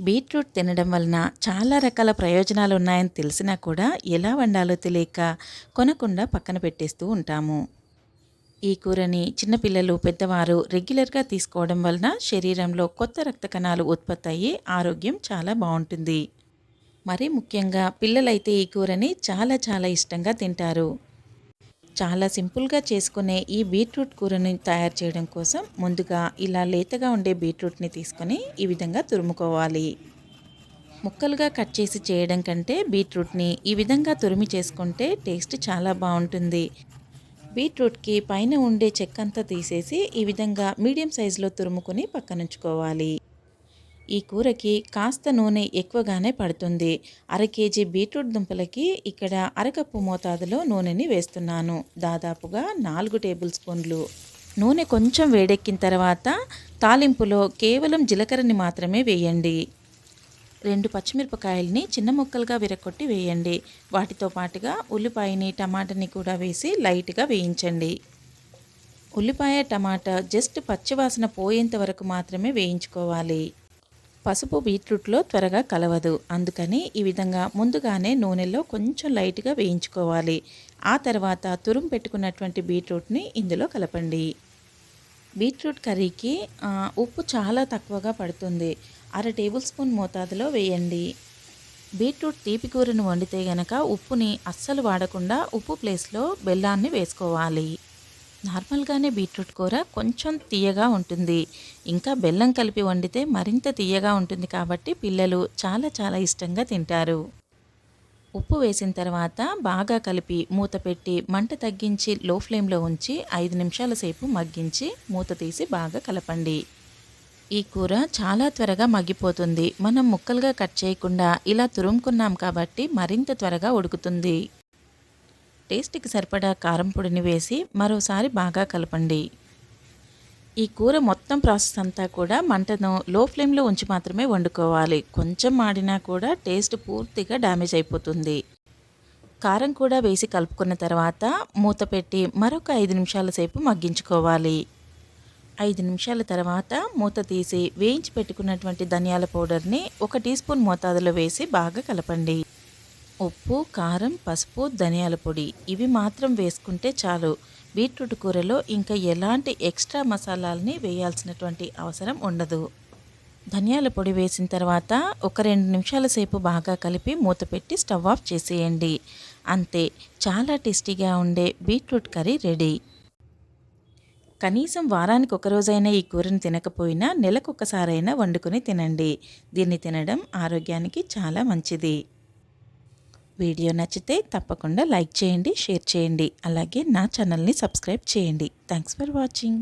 Beetroot తినడం వలన చాలా రకాల ప్రయోజనాలు ఉన్నాయని తెలిసినా కూడా ఎలా వండాలో తెలియక కొనకుండా పక్కన పెట్టేస్తూ ఉంటాము. ఈ కూరని చిన్నపిల్లలు పెద్దవారు రెగ్యులర్గా తీసుకోవడం వలన శరీరంలో కొత్త రక్త కణాలు ఉత్పత్తి అయ్యి ఆరోగ్యం చాలా బాగుంటుంది. మరీ ముఖ్యంగా పిల్లలైతే ఈ కూరని చాలా చాలా ఇష్టంగా తింటారు. చాలా సింపుల్గా చేసుకునే ఈ బీట్రూట్ కూరని తయారు చేయడం కోసం ముందుగా ఇలా లేతగా ఉండే బీట్రూట్ని తీసుకొని ఈ విధంగా తురుముకోవాలి. ముక్కలుగా కట్ చేసి చేయడం కంటే బీట్రూట్ని ఈ విధంగా తురిమి చేసుకుంటే టేస్ట్ చాలా బాగుంటుంది. బీట్రూట్కి పైన ఉండే చెక్కంతా తీసేసి ఈ విధంగా మీడియం సైజులో తురుముకొని పక్కనుంచుకోవాలి. ఈ కూరకి కాస్త నూనె ఎక్కువగానే పడుతుంది. అర కేజీ బీట్రూట్ దుంపలకి ఇక్కడ అరకప్పు మోతాదులో నూనెని వేస్తున్నాను. దాదాపుగా నాలుగు టేబుల్ స్పూన్లు. నూనె కొంచెం వేడెక్కిన తర్వాత తాలింపులో కేవలం జీలకర్రని మాత్రమే వేయండి. రెండు పచ్చిమిరపకాయల్ని చిన్న ముక్కలుగా విరగొట్టి వేయండి. వాటితో పాటుగా ఉల్లిపాయని టమాటాని కూడా వేసి లైట్గా వేయించండి. ఉల్లిపాయ టమాటా జస్ట్ పచ్చివాసన పోయేంత వరకు మాత్రమే వేయించుకోవాలి. పసుపు బీట్రూట్లో త్వరగా కలవదు. అందుకని ఈ విధంగా ముందుగానే నూనెలో కొంచెం లైట్గా వేయించుకోవాలి. ఆ తర్వాత తురుము పెట్టుకున్నటువంటి బీట్రూట్ని ఇందులో కలపండి. బీట్రూట్ కర్రీకి ఉప్పు చాలా తక్కువగా పడుతుంది. అర టేబుల్ స్పూన్ మోతాదులో వేయండి. బీట్రూట్ తీపి కూరను వండితే గనక ఉప్పుని అస్సలు వాడకుండా ఉప్పు ప్లేస్లో బెల్లాన్ని వేసుకోవాలి. నార్మల్గానే బీట్రూట్ కూర కొంచెం తీయగా ఉంటుంది. ఇంకా బెల్లం కలిపి వండితే మరింత తీయగా ఉంటుంది కాబట్టి పిల్లలు చాలా చాలా ఇష్టంగా తింటారు. ఉప్పు వేసిన తర్వాత బాగా కలిపి మూత పెట్టి మంట తగ్గించి లో ఫ్లేమ్లో ఉంచి ఐదు నిమిషాల సేపు మగ్గించి మూత తీసి బాగా కలపండి. ఈ కూర చాలా త్వరగా మగ్గిపోతుంది. మనం ముక్కలుగా కట్ చేయకుండా ఇలా తురుముకున్నాం కాబట్టి మరింత త్వరగా ఉడుకుతుంది. టేస్ట్కి సరిపడా కారం పొడిని వేసి మరోసారి బాగా కలపండి. ఈ కూర మొత్తం ప్రాసెస్ అంతా కూడా మంటను లో ఫ్లేమ్లో ఉంచి మాత్రమే వండుకోవాలి. కొంచెం మాడినా కూడా టేస్ట్ పూర్తిగా డ్యామేజ్ అయిపోతుంది. కారం కూడా వేసి కలుపుకున్న తర్వాత మూత పెట్టి మరొక ఐదు నిమిషాల సేపు మగ్గించుకోవాలి. ఐదు నిమిషాల తర్వాత మూత తీసి వేయించి పెట్టుకున్నటువంటి ధనియాల పౌడర్ని ఒక టీ స్పూన్ మోతాదులో వేసి బాగా కలపండి. ఉప్పు కారం పసుపు ధనియాల పొడి. ఇవి మాత్రం వేసుకుంటే చాలు. బీట్రూట్ కూరలో ఇంకా ఎలాంటి ఎక్స్ట్రా మసాలాలని వేయాల్సినటువంటి అవసరం ఉండదు. ధనియాల పొడి వేసిన తర్వాత ఒక రెండు నిమిషాల సేపు బాగా కలిపి మూత పెట్టి స్టవ్ ఆఫ్ చేసేయండి. అంతే చాలా టేస్టీగా ఉండే బీట్రూట్ కర్రీ రెడీ. కనీసం వారానికి ఒక రోజైనా ఈ కూరని తినకపోయినా నెలకొకసారైనా వండుకొని తినండి. దీన్ని తినడం ఆరోగ్యానికి చాలా మంచిది. వీడియో నచ్చితే తప్పకుండా లైక్ చేయండి షేర్ చేయండి అలాగే నా ఛానల్ని సబ్స్క్రైబ్ చేయండి. Thanks for watching